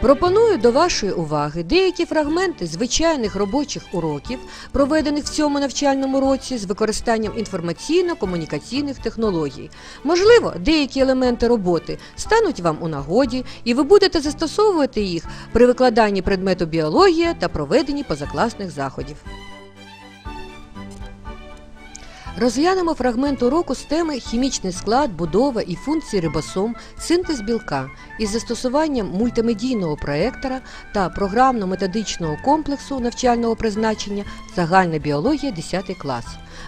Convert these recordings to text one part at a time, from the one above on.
Пропоную до вашої уваги деякі фрагменти звичайних робочих уроків, проведених в цьому навчальному році з використанням інформаційно-комунікаційних технологій. Можливо, деякі елементи роботи стануть вам у нагоді, і ви будете застосовувати їх при викладанні предмету біологія та проведенні позакласних заходів. Розглянемо фрагмент уроку з теми хімічний склад, будова і функції рибосом, синтез білка із застосуванням мультимедійного проектора та програмно-методичного комплексу навчального призначення Загальна біологія 10 клас.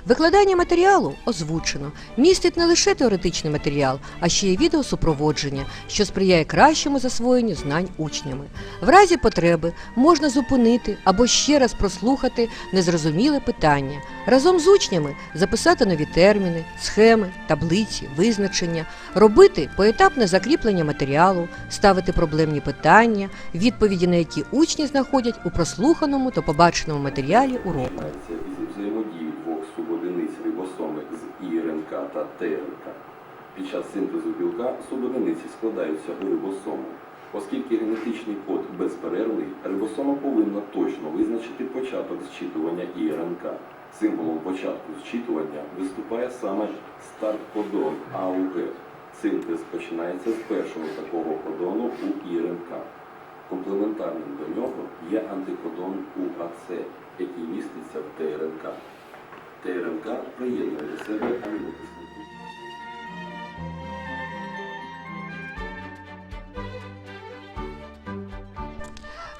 Викладання матеріалу озвучено, містить не лише теоретичний матеріал, а ще й відеосупроводження, що сприяє кращому засвоєнню знань учнями. В разі потреби можна зупинити або ще раз прослухати незрозуміле питання, разом з учнями записати нові терміни, схеми, таблиці, визначення, робити поетапне закріплення матеріалу, ставити проблемні питання, відповіді на які учні знаходять у прослуханому та побаченому матеріалі уроку. Починається із взаємодії двох субодиниць рибосоми з ІРНК та ТРНК. Під час синтезу білка субодиниці складаються у рибосому. Оскільки генетичний код безперервний, рибосома повинна точно визначити початок зчитування ІРНК. Символом початку зчитування виступає саме старт-кодон АУГ. Синтез починається з першого такого кодону у ІРНК. Комплементарним до нього є антикодон УАЦ, який міститься в ТРНК. ТРНК приєднує до себе амінокислоту.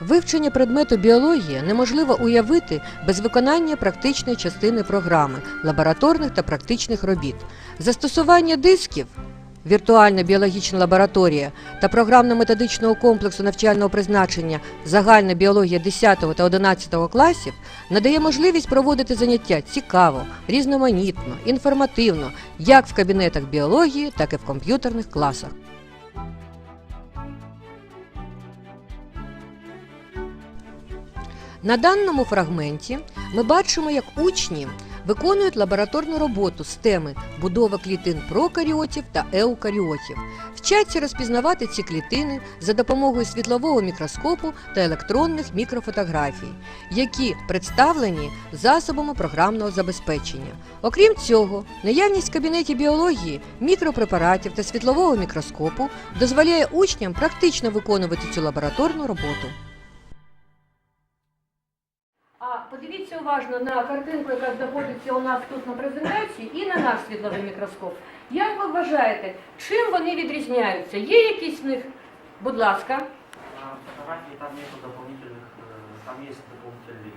Вивчення предмету біологія неможливо уявити без виконання практичної частини програми, лабораторних та практичних робіт. Застосування дисків, віртуальна біологічна лабораторія та програмно-методичного комплексу навчального призначення Загальна біологія 10 та 11 класів надає можливість проводити заняття цікаво, різноманітно, інформативно, як в кабінетах біології, так і в комп'ютерних класах. На даному фрагменті ми бачимо, як учні виконують лабораторну роботу з теми будова клітин прокаріотів та еукаріотів, вчаться розпізнавати ці клітини за допомогою світлового мікроскопу та електронних мікрофотографій, які представлені засобами програмного забезпечення. Окрім цього, наявність в кабінеті біології мікропрепаратів та світлового мікроскопу дозволяє учням практично виконувати цю лабораторну роботу. уважно на картинку, яка знаходиться у нас тут на презентації, і на наш світловий мікроскоп. Як ви вважаєте, чим вони відрізняються? Є якісь в них? Будь ласка. На фотографии там нету дополнительных, э, там есть дополнительные.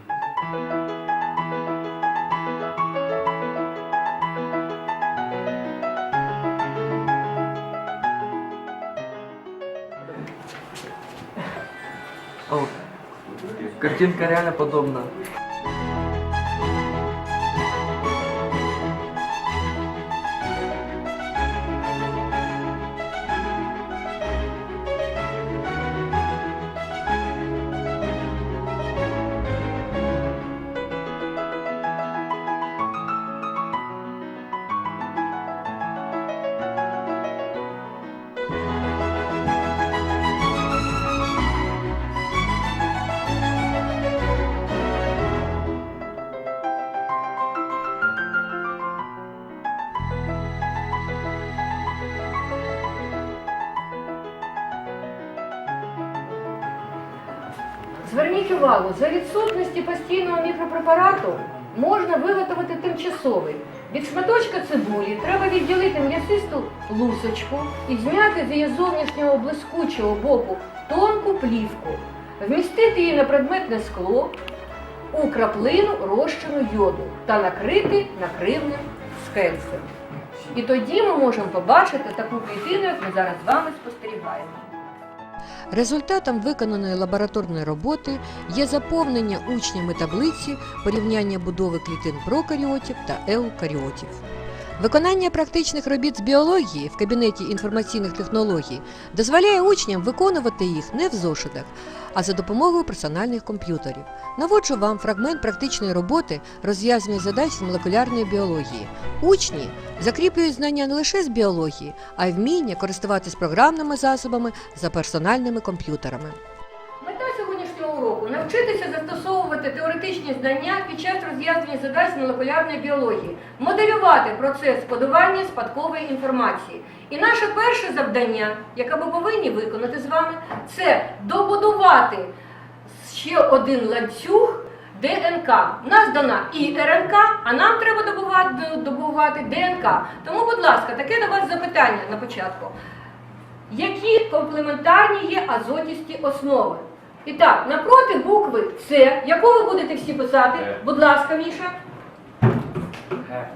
О, картинка реально подобна. Тимчасовий. Від шматочка цибулі треба відділити м'ясисту лусочку і зняти з її зовнішнього блискучого боку тонку плівку, вмістити її на предметне скло у краплину розчину йоду та накрити накривним скельцем. І тоді ми можемо побачити таку клітину, як ми зараз з вами спостерігаємо. Результатом виконаної лабораторної роботи є заповнення учнями таблиці порівняння будови клітин прокаріотів та еукаріотів. Виконання практичних робіт з біології в кабінеті інформаційних технологій дозволяє учням виконувати їх не в зошитах, а за допомогою персональних комп'ютерів. Наводжу вам фрагмент практичної роботи розв'язання задач з молекулярної біології. Учні закріплюють знання не лише з біології, а й вміння користуватись програмними засобами за персональними комп'ютерами. Навчитися застосовувати теоретичні знання під час розв'язання задач з молекулярної біології, моделювати процес кодування спадкової інформації. І наше перше завдання, яке ми повинні виконати з вами, це добудувати ще один ланцюг ДНК. Нас дана і РНК, а нам треба добувати, добувати ДНК. Тому, будь ласка, таке до вас запитання на початку. Які комплементарні є азотісті основи? І так, напроти букви С, яку ви будете всі писати? Будь ласка, Міша. Г.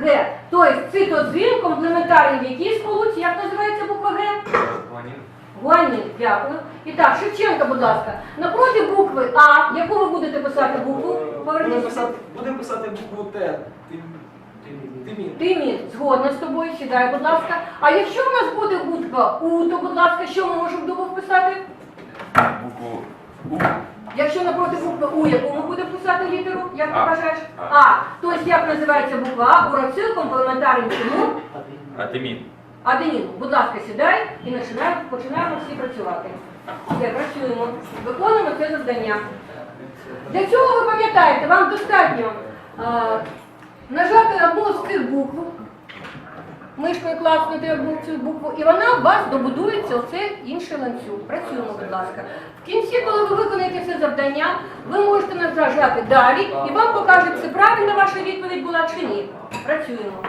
Г. Тобто цитозин комплементарний в якій сполуці, як називається буква Г? Гуанін. Гуанін, дякую. І так, Шевченка, будь ласка, напроти букви А, яку ви будете писати букву? Будемо Поверніться. писати, будемо писати букву Т. Тим- Тимін. Тимін, згодна з тобою, сідай, будь ласка. А якщо в нас буде буква У, то, будь ласка, що ми можемо до букв писати? Букву У. Якщо напроти букви У, яку ми будемо писати літеру, як ти А. А. А. Тобто як називається буква А? Урацил комплементарний чому? Атемін. Аденіну. Будь ласка, сідай і починаємо, починаємо всі працювати. Все, працюємо. Виконуємо це завдання. Для цього ви пам'ятаєте, вам достатньо а, нажати одну з цих букв, мишкою класнути одну цю букву, і вона у вас добудується оце інший ланцюг. Працюємо, будь ласка. В кінці, коли ви виконаєте це завдання, ви можете нажати далі, і вам покажуть, це правильна ваша відповідь була чи ні. Працюємо.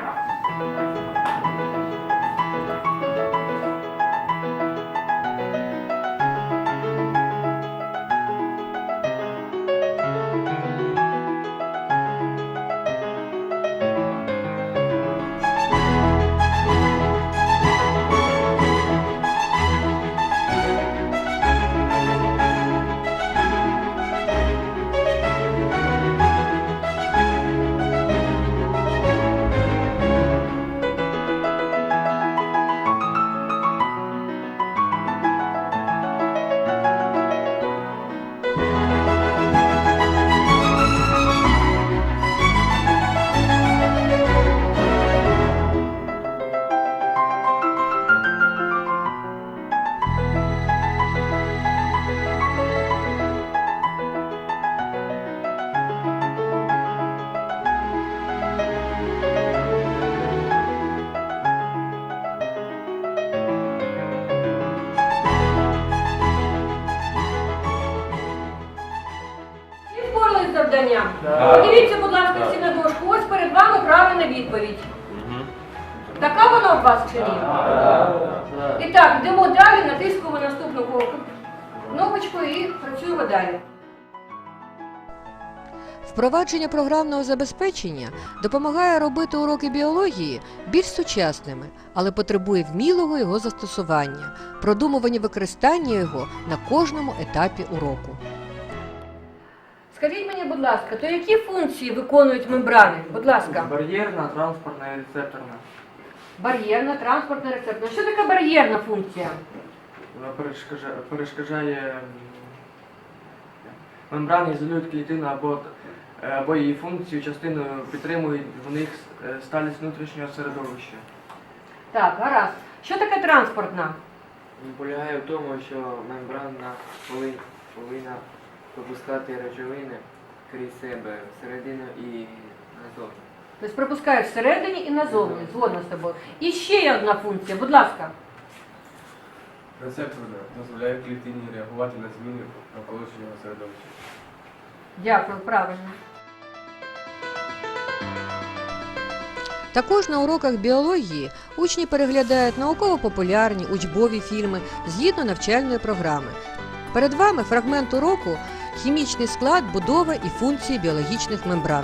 Подивіться, будь ласка, всі на дошку. Ось перед вами правильна відповідь. Така вона у вас чи ні? І так, йдемо далі, натискуємо наступну кнопочку і працюємо далі. Впровадження програмного забезпечення допомагає робити уроки біології більш сучасними, але потребує вмілого його застосування, продумування використання його на кожному етапі уроку. Скажіть мені, будь ласка, то які функції виконують мембрани? Будь ласка, Бар'єрна, транспортна і рецепторна. бар'єрна, транспортна, рецептна. Що таке бар'єрна функція? Вона перешкоджає, перешкоджає мембрани ізолюють клітину або, або її функцію, частину підтримують в них е, сталість внутрішнього середовища. Так, гаразд. Що таке транспортна? Полягає в тому, що мембрана повинна пропускати речовини крізь себе всередину і назовні. Тобто пропускає всередині і назовні, згодна з тобою. І ще є одна функція, будь ласка. Рецепторна дозволяє клітині реагувати на зміни навколишнього середовища. Дякую, правильно. Також на уроках біології учні переглядають науково-популярні учбові фільми згідно навчальної програми. Перед вами фрагмент уроку хімічний склад, будова і функції біологічних мембран.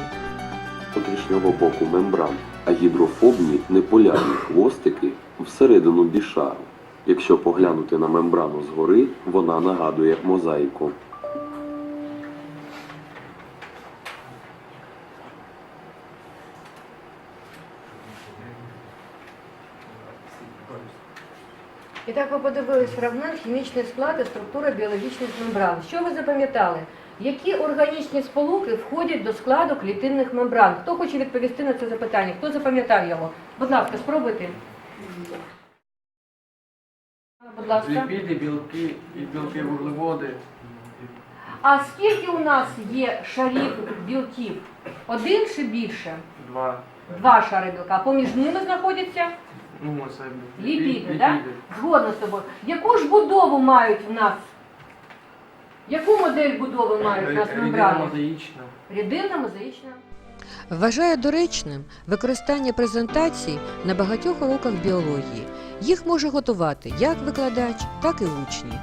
внутрішнього боку мембран, а гідрофобні неполярні хвостики всередину бішару. Якщо поглянути на мембрану згори, вона нагадує мозаїку. Так ви подивились фрагмент хімічний склад і структура біологічних мембран. Що ви запам'ятали? Які органічні сполуки входять до складу клітинних мембран? Хто хоче відповісти на це запитання? Хто запам'ятав його? Будь ласка, спробуйте. Будь ласка. Ліпіди, білки і білки вуглеводи. А скільки у нас є шарів білків? Один чи більше? Два. Два шари білка. А поміж ними знаходяться Ну, це ліпіди, ліпіди. Згодна з тобою. Яку ж будову мають в нас? Яку модель будови мають в нас мембрани? мозаїчна. Рідинна, мозаїчна. Вважаю доречним використання презентацій на багатьох уроках біології. Їх може готувати як викладач, так і учні.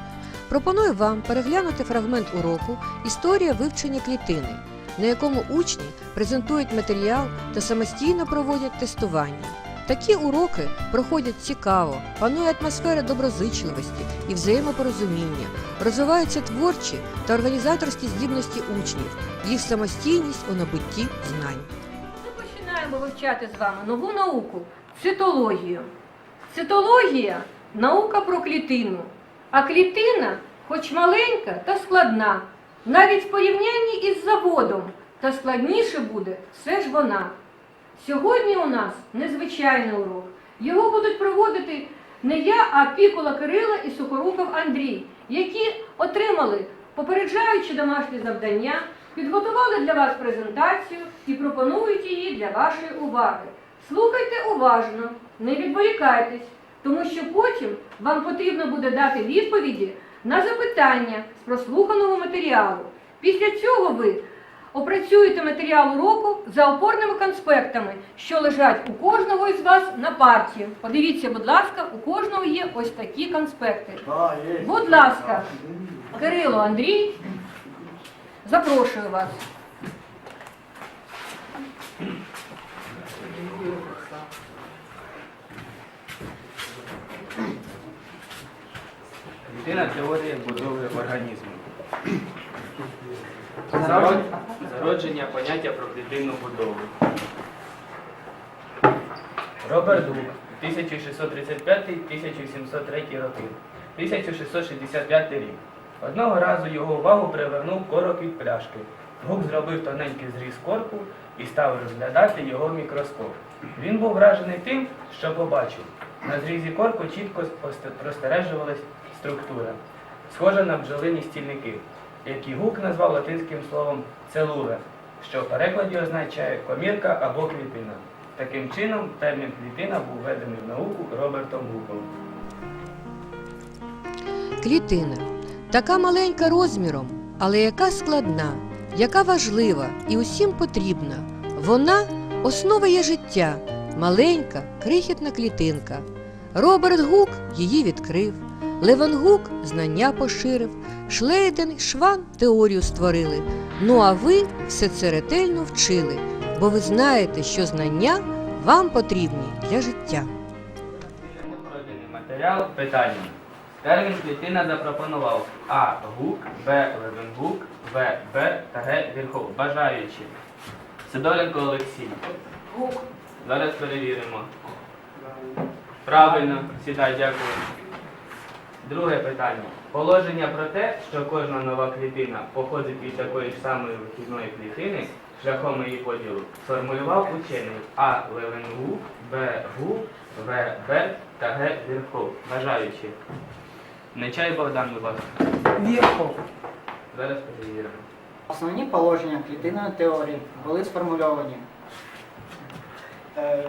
Пропоную вам переглянути фрагмент уроку Історія вивчення клітини, на якому учні презентують матеріал та самостійно проводять тестування. Такі уроки проходять цікаво, панує атмосфера доброзичливості і взаємопорозуміння, розвиваються творчі та організаторські здібності учнів, їх самостійність у набутті знань. Ми починаємо вивчати з вами нову науку цитологію. Цитологія наука про клітину. А клітина, хоч маленька, та складна. Навіть в порівнянні із заводом, та складніше буде все ж вона. Сьогодні у нас незвичайний урок. Його будуть проводити не я, а Пікола Кирила і Сухоруков Андрій, які отримали попереджаючи домашні завдання, підготували для вас презентацію і пропонують її для вашої уваги. Слухайте уважно, не відволікайтесь, тому що потім вам потрібно буде дати відповіді на запитання з прослуханого матеріалу. Після цього ви опрацюєте матеріал уроку за опорними конспектами, що лежать у кожного із вас на парті. Подивіться, будь ласка, у кожного є ось такі конспекти. Будь ласка, Кирило Андрій, запрошую вас. Клітина теорія будови організму. Зарод- Зародження поняття про клітинну будову. Роберт Гук, 1635-1703 роки. 1665 рік. Одного разу його увагу привернув корок від пляшки. Гук зробив тоненький зріз корку і став розглядати його мікроскоп. Він був вражений тим, що побачив. На зрізі корку чітко простережувалась структура, схожа на бджолині стільники, які Гук назвав латинським словом целура, що в перекладі означає комірка або клітина. Таким чином, термін клітина був введений в науку Робертом Гуком. Клітина така маленька розміром, але яка складна, яка важлива і усім потрібна. Вона основа є життя, маленька, крихітна клітинка. Роберт Гук її відкрив, Левенгук знання поширив, Шлейден і Шван теорію створили. Ну а ви все це ретельно вчили, бо ви знаєте, що знання вам потрібні для життя. Матеріал питання. Термін клітина запропонував А. Гук, Б. Левенгук, В. Б. та Г. Вірхов. Бажаючи. Сидоренко Олексій. Гук. Зараз перевіримо. Правильно, сідай, дякую. Друге питання. Положення про те, що кожна нова клітина походить від такої ж самої вихідної клітини шляхом її поділу, сформулював учений А. Левенгу, Б. Гу, В. Б та Г. Вірхов. Бажаючи. Нечай Богдан, будь ласка. Вірхов. Зараз перевіримо. Основні положення клітинної теорії були сформульовані. Е,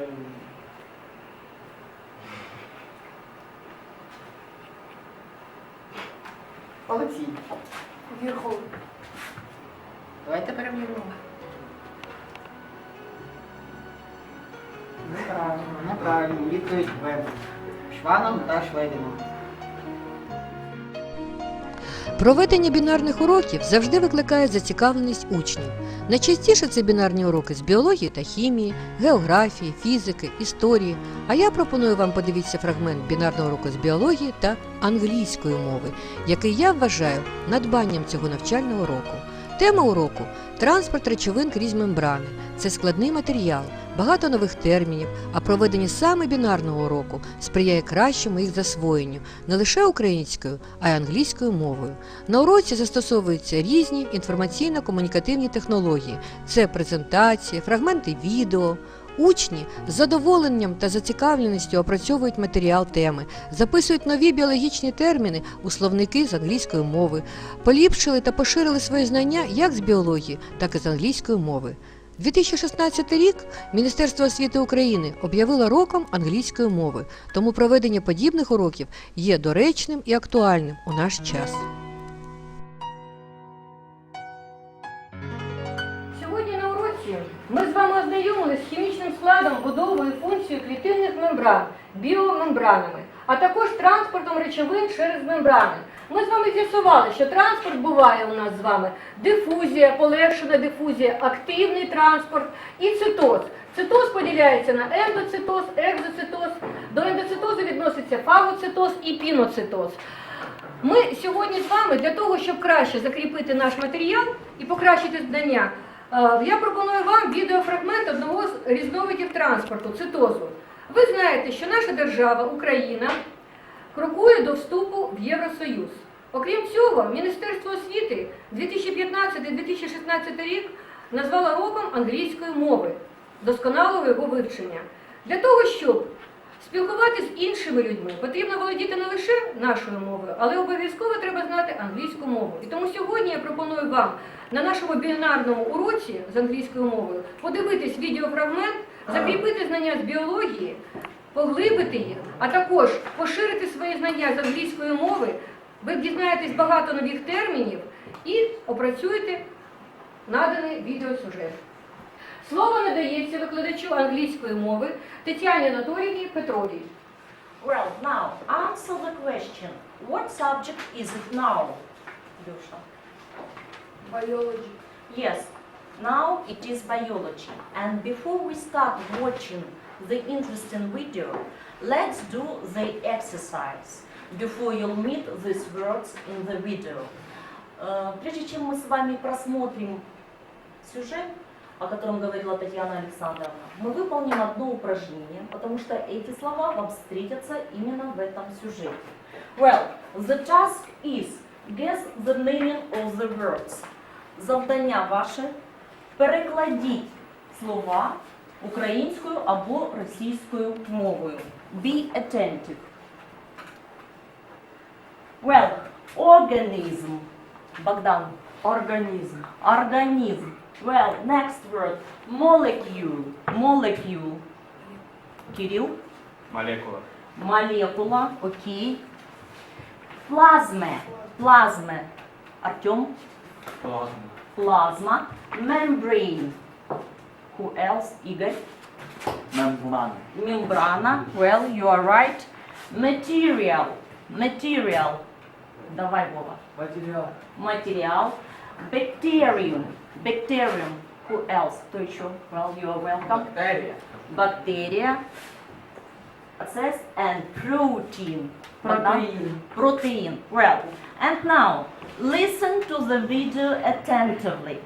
Олексій. Вірхов. Давайте перевіримо. Неправильно, неправильно. Відповідь В. Шваном та Шведіном. Проведення бінарних уроків завжди викликає зацікавленість учнів. Найчастіше це бінарні уроки з біології та хімії, географії, фізики, історії. А я пропоную вам подивитися фрагмент бінарного уроку з біології та англійської мови, який я вважаю надбанням цього навчального року. Тема уроку транспорт речовин крізь мембрани. Це складний матеріал, багато нових термінів, а проведення саме бінарного уроку сприяє кращому їх засвоєнню не лише українською, а й англійською мовою. На уроці застосовуються різні інформаційно-комунікативні технології: це презентації, фрагменти відео. Учні з задоволенням та зацікавленістю опрацьовують матеріал теми, записують нові біологічні терміни у словники з англійської мови, поліпшили та поширили свої знання як з біології, так і з англійської мови. 2016 рік Міністерство освіти України об'явило роком англійської мови, тому проведення подібних уроків є доречним і актуальним у наш час. Мембран, біомембранами, а також транспортом речовин через мембрани. Ми з вами з'ясували, що транспорт буває у нас з вами дифузія, полегшена дифузія, активний транспорт і цитоз. Цитоз поділяється на ендоцитоз, екзоцитоз. До ендоцитозу відноситься фагоцитоз і піноцитоз. Ми сьогодні з вами для того, щоб краще закріпити наш матеріал і покращити знання, е, я пропоную вам відеофрагмент одного з різновидів транспорту цитозу. Ви знаєте, що наша держава, Україна, крокує до вступу в Євросоюз. Окрім цього, Міністерство освіти 2015-2016 рік назвало роком англійської мови, досконалого його вивчення. Для того, щоб спілкуватися з іншими людьми, потрібно володіти не лише нашою мовою, але обов'язково треба знати англійську мову. І тому сьогодні я пропоную вам на нашому бінарному уроці з англійською мовою подивитись відеофрагмент, закріпити знання з біології, поглибити їх, а також поширити свої знання з англійської мови. Ви дізнаєтесь багато нових термінів і опрацюєте наданий відеосюжет. Слово надається викладачу англійської мови Тетяні Анатоліївні Петровій. Well, now answer the question. What subject is it now, Biology. Yes, now it is biology. And before we start watching the interesting video, let's do the exercise before you'll meet these words in the video. Э, Прежде чем мы с вами просмотрим сюжет, о котором говорила Татьяна Александровна, мы выполним одно упражнение, потому что эти слова вам встретятся именно в этом сюжете. Well, the task is guess the meaning of the words. Завдання ваше перекладіть слова українською або російською мовою. Be attentive. Well, organism. Богдан. Організм. Organism. Well, next word. Molecule. Molecule. Кирилл. Молекула. Молекула. Окей. Плазме. Плазме. Артем. Плазма. Плазма. Membrane. Who else? Игорь. Мембрана. Мембрана. Well, you are right. Material. Material. Давай, Вова. Матеріал. Материал. Bacterium. Bacterium. Who else? Кто еще? Well, you are welcome. Бактерія. Bacteria. Access and protein. Протеїн. Protein. Well, and now listen to the video attentively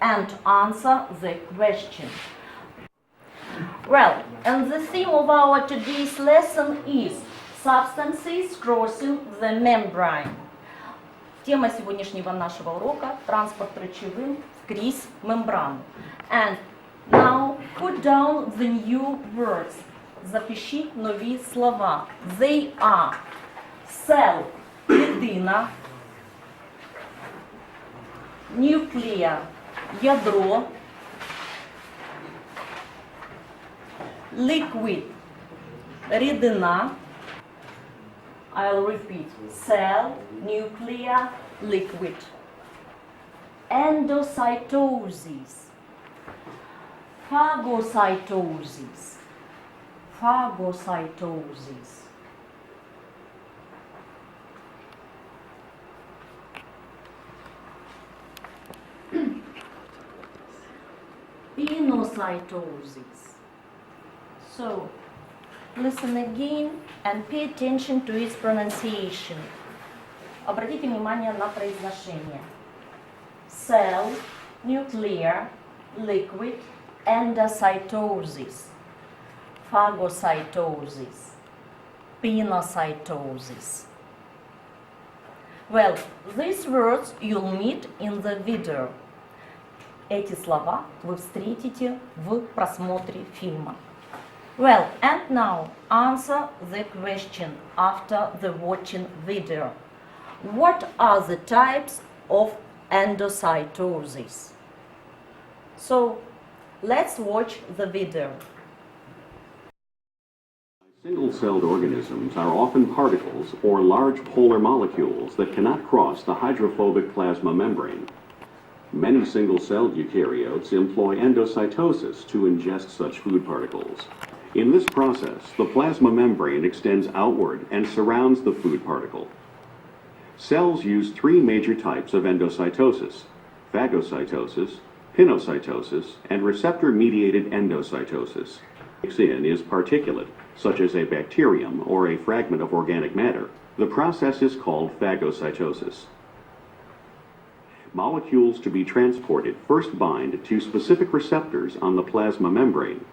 and answer the question. Well, and the theme of our today's lesson is substances crossing the membrane. Тема сегодняшнего нашего урока – транспорт речевин скрізь мембрану. And now put down the new words. Запишіть нові слова. They are cell – клітина, nuclear – ядро, liquid – рідина, I'll repeat. Cell, nuclear, liquid. Endocytosis. Phagocytosis. Phagocytosis. Pinocytosis. So, Listen again and pay attention to its pronunciation. Обратите внимание на произношение. Cell, nuclear, liquid, endocytosis, phagocytosis, pinocytosis. Well, these words you'll meet in the video. эти слова вы встретите в просмотре фильма. Well, and now answer the question after the watching video. What are the types of endocytosis? So, let's watch the video. Single-celled organisms are often particles or large polar molecules that cannot cross the hydrophobic plasma membrane. Many single-celled eukaryotes employ endocytosis to ingest such food particles. In this process, the plasma membrane extends outward and surrounds the food particle. Cells use three major types of endocytosis, phagocytosis, pinocytosis, and receptor-mediated endocytosis. Mix in is particulate, such as a bacterium or a fragment of organic matter. The process is called phagocytosis. Molecules to be transported first bind to specific receptors on the plasma membrane.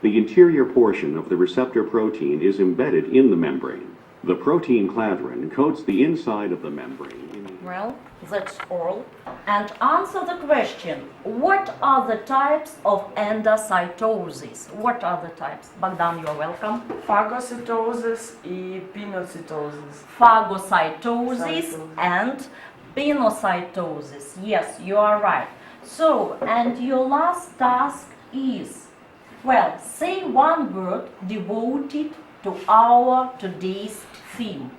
The interior portion of the receptor protein is embedded in the membrane. The protein cladrin coats the inside of the membrane. Well, that's all. And answer the question, what are the types of endocytosis? What are the types? Bogdan, you're welcome. Phagocytosis and pinocytosis. Phagocytosis Cytosis. and pinocytosis. Yes, you are right. So, and your last task is well, say one word devoted to our today's theme.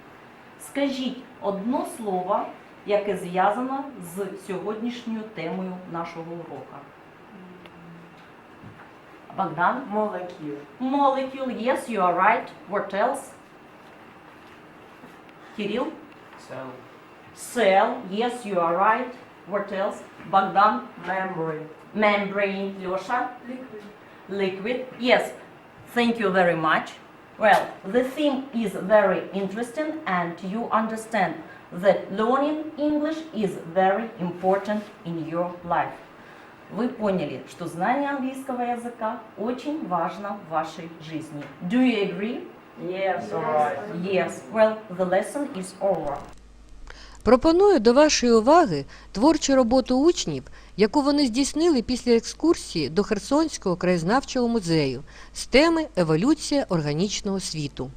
Скажіть одно слово, яке зв'язано з сьогоднішньою темою нашого урока. Богдан? Молекіл. Molecule, yes, you are right. What else? Кирилл? Cell. Cell, yes, you are right. What else? Bogdan? Membrane. Membrane. Losha? Liquid. Liquid, yes. Thank you very much. Well, the theme is very interesting and you understand that learning English is very important in your life. Вы поняли, что знание английского языка очень важно в вашей жизни. Do you agree? Yes, alright. Yes. Well, the lesson is over. Пропоную до вашої уваги творчу роботу учнів, яку вони здійснили після екскурсії до Херсонського краєзнавчого музею з теми Еволюція органічного світу.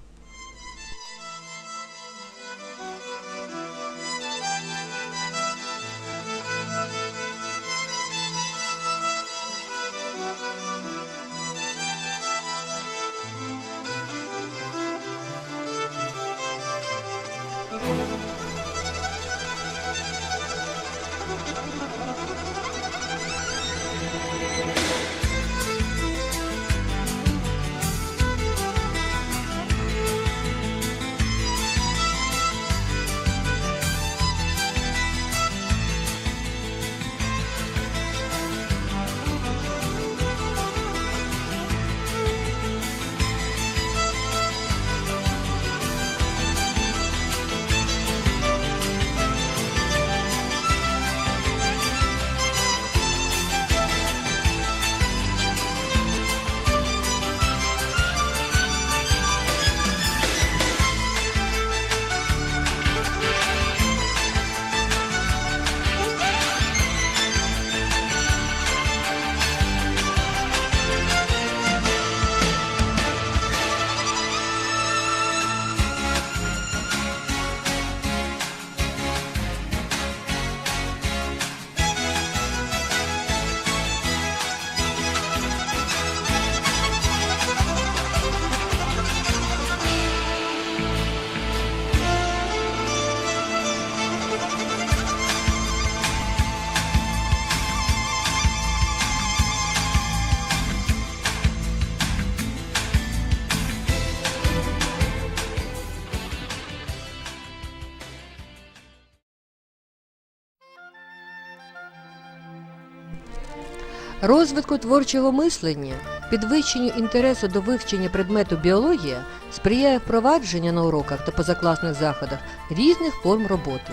Розвитку творчого мислення, підвищенню інтересу до вивчення предмету біологія сприяє впровадження на уроках та позакласних заходах різних форм роботи.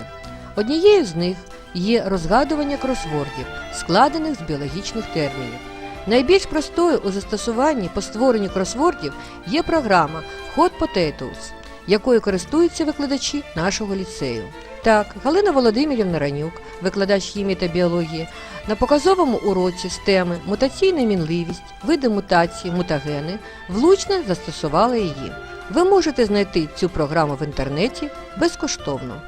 Однією з них є розгадування кросвордів, складених з біологічних термінів. Найбільш простою у застосуванні по створенню кросвордів є програма Hot Potatoes. якою користуються викладачі нашого ліцею. Так, Галина Володимирівна Ранюк, викладач хімії та біології, на показовому уроці з теми мутаційна мінливість, види мутації, мутагени влучно застосувала її. Ви можете знайти цю програму в інтернеті безкоштовно.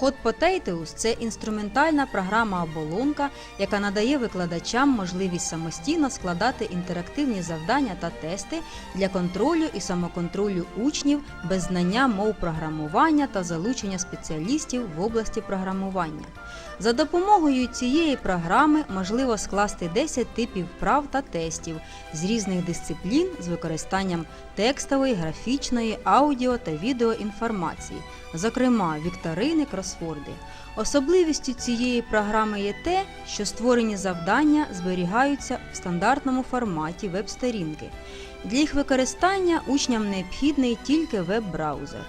Hot Potatoes – це інструментальна програма-оболонка, яка надає викладачам можливість самостійно складати інтерактивні завдання та тести для контролю і самоконтролю учнів без знання мов програмування та залучення спеціалістів в області програмування. За допомогою цієї програми можливо скласти 10 типів вправ та тестів з різних дисциплін з використанням текстової, графічної, аудіо та відеоінформації, зокрема вікторини, кросворди. Особливістю цієї програми є те, що створені завдання зберігаються в стандартному форматі веб-сторінки. Для їх використання учням необхідний тільки веб-браузер.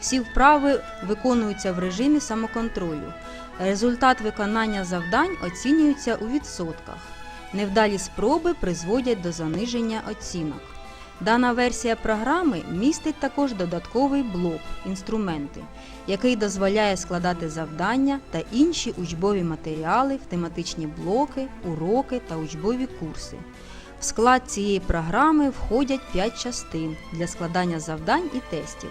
Всі вправи виконуються в режимі самоконтролю. Результат виконання завдань оцінюється у відсотках. Невдалі спроби призводять до заниження оцінок. Дана версія програми містить також додатковий блок інструменти, який дозволяє складати завдання та інші учбові матеріали в тематичні блоки, уроки та учбові курси. В склад цієї програми входять 5 частин для складання завдань і тестів.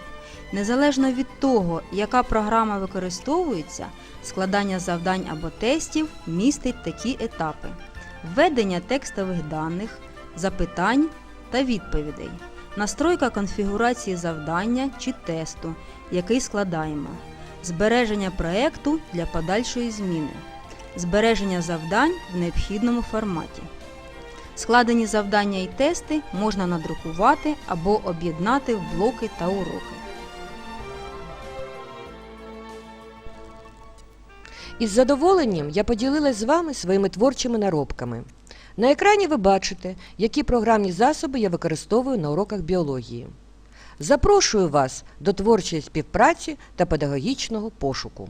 Незалежно від того, яка програма використовується, складання завдань або тестів містить такі етапи: введення текстових даних, запитань та відповідей, настройка конфігурації завдання чи тесту, який складаємо, збереження проекту для подальшої зміни, збереження завдань в необхідному форматі. Складені завдання і тести можна надрукувати або об'єднати в блоки та уроки. Із задоволенням я поділилась з вами своїми творчими наробками. На екрані ви бачите, які програмні засоби я використовую на уроках біології. Запрошую вас до творчої співпраці та педагогічного пошуку.